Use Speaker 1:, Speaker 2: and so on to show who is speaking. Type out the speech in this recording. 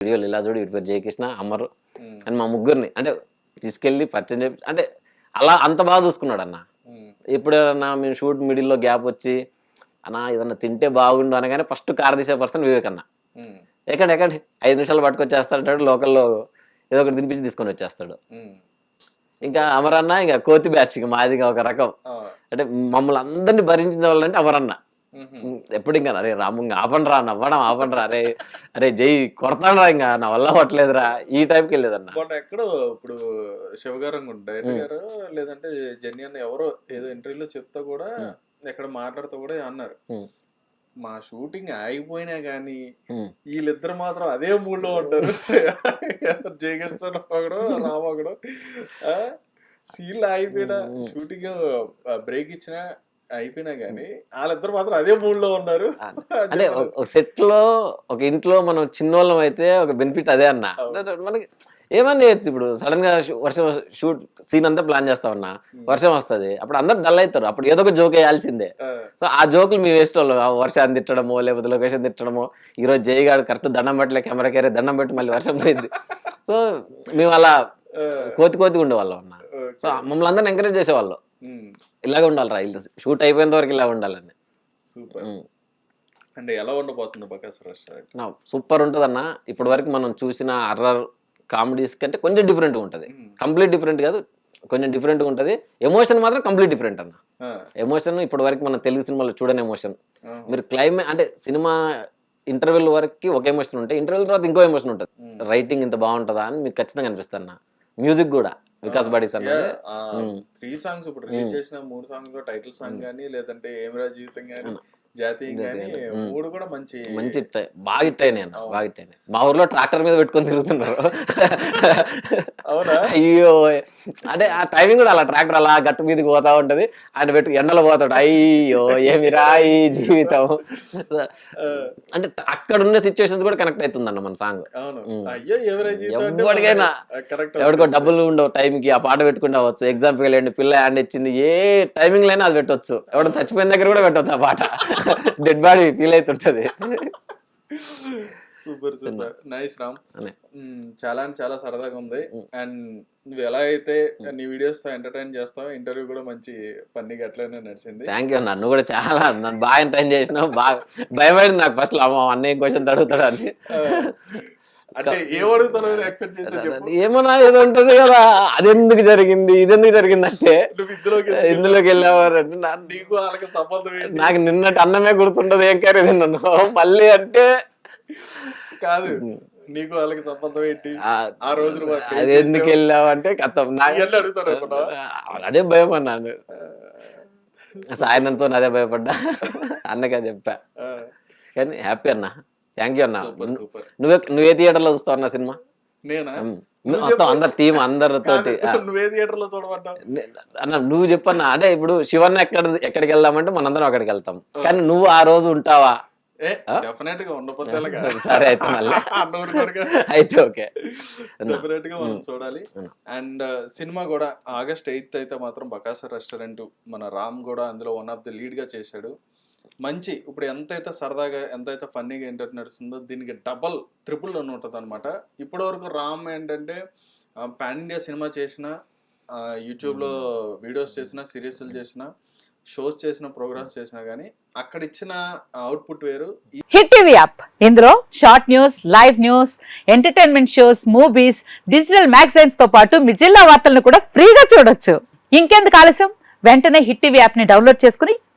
Speaker 1: వీడియోలు ఇలా చూడు వీటి పేరు జయకృష్ణ అమరు అని మా ముగ్గురిని అంటే తీసుకెళ్ళి పరిచయం చెప్పి అంటే అలా అంత బాగా చూసుకున్నాడు అన్న.
Speaker 2: ఉమ్,
Speaker 1: ఎప్పుడన్నా మేము షూట్ మిడిల్లో గ్యాప్ వచ్చి అన్న ఏదన్నా తింటే బాగుండు అనగానే ఫస్ట్ కార్ తీసే పర్సన్ వివేక్ అన్న. ఎక్కడ ఎక్కడ ఐదు నిమిషాలు పట్టుకొచ్చేస్తాడు లోకల్లో ఏదో ఒకటి తినిపించి తీసుకొని వచ్చేస్తాడు. ఇంకా అమరన్న ఇంకా కోతి బ్యాచ్ ఇంకా మాది ఒక రకం. అంటే మమ్మల్ని అందరినీ భరించిన వాళ్ళంటే అమరన్న ఎప్పుడు ఇంకా అరే రాము ఇంకా ఆపండ్రా నవ్వడం ఆపండ్రా అరే అరే జై కొడతానరా ఇంకా నా వల్ల అవ్వట్లేదురా. ఈ టైంకి వెళ్ళేదన్న.
Speaker 2: మొన్న ఎక్కడో ఇప్పుడు శివగారం డైరెక్టర్ గారు లేదంటే జెన్ని అన్న ఎవరో ఏదో ఇంటర్వ్యూలో చెప్తా కూడా. ఎక్కడ మాట్లాడుతూ కూడా అన్నారు. మా షూటింగ్ ఆగిపోయినా గానీ. వీళ్ళిద్దరు మాత్రం అదే మూడ్లో ఉంటారు. జయకృష్ణ ఒకడు రామ్ ఒకడు. సీల్ ఆగిపోయినా. షూటింగ్ బ్రేక్ ఇచ్చినా అయిపోయినా గానీ వాళ్ళిద్దరు మాత్రం అదే మూడ్లో ఉన్నారు
Speaker 1: అంటే ఒక- సెట్లో ఒక ఇంట్లో మనం చిన్నోళ్ళం అయితే ఒక బెనిఫిట్ అదే అన్న. మనకి ఏమన్నా చేయొచ్చు ఇప్పుడు? సడన్గా వర్షం షూట్ సీన్ అంతా ప్లాన్ చేస్తా ఉన్నా. వర్షం వస్తది. అప్పుడు అందరు డల్ అవుతారు. అప్పుడు ఏదో ఒక జోక్ వేయాల్సిందే. సో ఆ జోకులు మేము వేస్ట్ వాళ్ళం వర్షాన్ని తిట్టడమో లేకపోతే లొకేషన్ తిట్టడమో. ఈ రోజు జై గారు కరెక్ట్ దండం పెట్టలే కెమెరా కేరే దండం పెట్టి మళ్ళీ వర్షం పోయింది. సో మేము అలా కోతి కోతిగా ఉండేవాళ్ళం అన్న. సో మమ్మల్ని అందరిని ఎంకరేజ్ చేసేవాళ్ళు. ఇలాగే ఉండాలి రా షూట్ అయిపోయేంత వరకు ఇలా ఉండాలని
Speaker 2: సూపర్. అంటే ఎలా ఉండబోతుంది బకాసు రెస్టారెంట్
Speaker 1: నా సూపర్ ఉంటుంది అన్న ఇప్పటి వరకు మనం చూసిన అర్రర్ కామెడీస్ కంటే కొంచెం డిఫరెంట్గా ఉంటుంది. కంప్లీట్ డిఫరెంట్ కాదు కొంచెం డిఫరెంట్గా ఉంటుంది. ఎమోషన్ మాత్రం కంప్లీట్ డిఫరెంట్ అన్న. ఎమోషన్ ఇప్పటి వరకు మన తెలుగు సినిమాలో చూడని ఎమోషన్ మీరు క్లైమే అంటే సినిమా ఇంటర్వెల్ వరకు ఒక ఎమోషన్ ఉంటాయి ఇంటర్వెల్ తర్వాత ఇంకో ఎమోషన్ ఉంటుంది. రైటింగ్ ఇంత బాగుంటుందా అని మీకు ఖచ్చితంగా అనిపిస్తుంది అన్న మ్యూజిక్ కూడా. వికాస్ అన్నది. ఉమ్.
Speaker 2: త్రీ సాంగ్స్ ఇప్పుడు రిలీజ్ చేసిన మూడు సాంగ్స్లో టైటిల్ సాంగ్ గానీ లేదంటే ఏమిరా జీవితం గానీ జాతీయం గానీ మూడు కూడా మంచి
Speaker 1: మంచి hit అయ్యాయి. బాగా హిట్ అయినాయి అన్న బాగా హిట్ అయినాయి మా ఊర్లో ట్రాక్టర్ మీద పెట్టుకొని తిరుగుతున్నారు.
Speaker 2: అవునా?
Speaker 1: అయ్యో. అంటే ఆ టైమింగ్ కూడా అలా ట్రాక్టర్ అలా గట్టు మీదకి పోతా ఉంటది. ఆయన పెట్టు ఎండలో పోతాడు. అయ్యో ఏమిరా ఈ జీవితం. అంటే అక్కడ ఉన్న సిచ్యువేషన్స్ కూడా కనెక్ట్ అవుతుందన్న మన సాంగ్ ఎవరికైనా ఎవరికో డబ్బులు ఉండవు టైంకి ఆ పాట పెట్టుకుంటూ అవచ్చు ఎగ్జాంపుల్ వెళ్ళండి పిల్ల హ్యాండ్ ఇచ్చింది ఏ టైమింగ్ లైనా అది పెట్టొచ్చు. ఎవడో చచ్చిపోయిన దగ్గర కూడా పెట్టొచ్చు ఆ పాట. డెడ్ బాడీ ఫీల్ అవుతుంటది
Speaker 2: సూపర్ సూపర్ నైస్ రామ్ చాలా చాలా సరదాగా ఉంది. అండ్ నువ్వు ఎలా అయితే నీ వీడియోస్తో ఎంటర్టైన్ చేస్తావు ఇంటర్వ్యూ కూడా మంచి ఫన్నీగా అట్లనే నడిచింది.
Speaker 1: థ్యాంక్ యూ అన్న. నువ్వు కూడా చాలా నన్ను బాగా ఎంటర్టైన్ చేసినావు. బాగా భయపడింది నాకు ఫస్ట్ అమ్మ అన్న ఏం క్వశ్చన్ అడుగుతాడు అని.
Speaker 2: అంటే అడుగుతానో
Speaker 1: ఏమన్నా ఏదో ఉంటుంది కదా అది ఎందుకు జరిగింది ఇది ఎందుకు జరిగింది అంటే
Speaker 2: ఇందులోకి
Speaker 1: వెళ్ళేవారు అంటే
Speaker 2: నీకు
Speaker 1: నిన్నటి అన్నమే గుర్తుండదు ఏం కర్రీ తిన్నాను. మళ్ళీ అంటే
Speaker 2: కాదు నీకు వాళ్ళకి సంబంధం ఏంటి?
Speaker 1: ఆ,
Speaker 2: బట్టి
Speaker 1: అది ఎందుకు వెళ్ళావు అంటే కథం.
Speaker 2: అనుకున్నావా?
Speaker 1: అదే భయం అన్నాను. సాయనంతో అదే భయపడ్డా. అన్నకే చెప్పా. కానీ హ్యాపీ అన్న. థ్యాంక్ యూ అన్న. నువ్వే నువ్వే థియేటర్లో చూస్తావు అన్న సినిమా?
Speaker 2: నేనా?
Speaker 1: మొత్తం అందరు టీం ఆ.
Speaker 2: కాదు, నువ్వే థియేటర్లో చూడమంటావు.
Speaker 1: నే- అన్న నువ్వు చెప్పన్న. అంటే ఇప్పుడు శివన్న ఎక్కడ ఎక్కడికి వెళ్దామంటే మనందరం అక్కడికి వెళ్తాం. కానీ నువ్వు ఆ రోజు ఉంటావా?
Speaker 2: డెఫినెట్గా?
Speaker 1: సరే అయితే మళ్ళీ. అయితే ఓకే.
Speaker 2: డెఫినెట్గా మనం చూడాలి. అండ్ సినిమా కూడా ఆగస్ట్ ఎయిత్ అయితే మాత్రం బకాస రెస్టారెంట్ మన రామ్ కూడా అందులో వన్ ఆఫ్ ది లీడ్గా చేశాడు. మంచి ఇప్పుడు ఎంతైతే సరదాగా ఎంతైతే ఫన్నీగా ఎంటర్ నడుస్తుందో దీనికి డబల్ త్రిపుల్ అని ఉంటుంది అనమాట ఇప్పటి వరకు రామ్ ఏంటంటే పాన్ ఇండియా సినిమా చేసిన యూట్యూబ్లో వీడియోస్ చేసిన సిరీస్లు చేసిన షోస్ చేసిన ప్రోగ్రామ్స్ చేసినా కానీ అక్కడ ఇచ్చిన అవుట్పుట్ వేరు
Speaker 3: హిట్ టీవీ యాప్ ఇందులో short news live news entertainment shows movies digital మ్యాగజైన్స్తో పాటు మీ జిల్లా వార్తలను కూడా ఫ్రీగా చూడొచ్చు. ఇంకెందుకు ఆలస్యం? వెంటనే హిట్ టీవీ యాప్ని డౌన్లోడ్ చేసుకుని